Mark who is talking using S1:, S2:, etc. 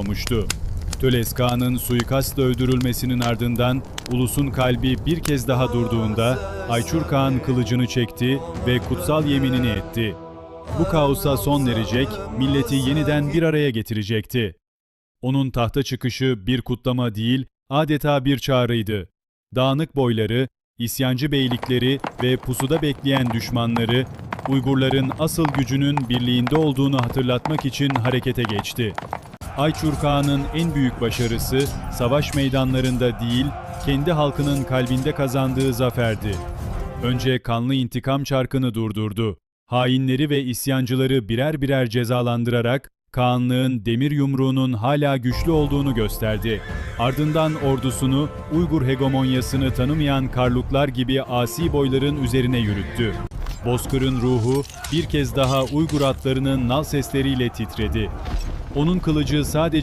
S1: olmuştu. Töles Kağan'ın suikastla öldürülmesinin ardından ulusun kalbi bir kez daha durduğunda Ayçur Kağan kılıcını çekti ve kutsal yeminini etti. Bu kaosa son verecek, milleti yeniden bir araya getirecekti. Onun tahta çıkışı bir kutlama değil, adeta bir çağrıydı. Dağınık boyları, isyancı beylikleri ve pusuda bekleyen düşmanları, Uygurların asıl gücünün birliğinde olduğunu hatırlatmak için harekete geçti. Ayçur Kağan'ın en büyük başarısı, savaş meydanlarında değil, kendi halkının kalbinde kazandığı zaferdi. Önce kanlı intikam çarkını durdurdu. Hainleri ve isyancıları birer birer cezalandırarak Kağanlığın demir yumruğunun hala güçlü olduğunu gösterdi. Ardından ordusunu Uygur hegemonyasını tanımayan Karluklar gibi asi boyların üzerine yürüttü. Bozkır'ın ruhu bir kez daha Uygur atlarının nal sesleriyle titredi. Onun kılıcı sadece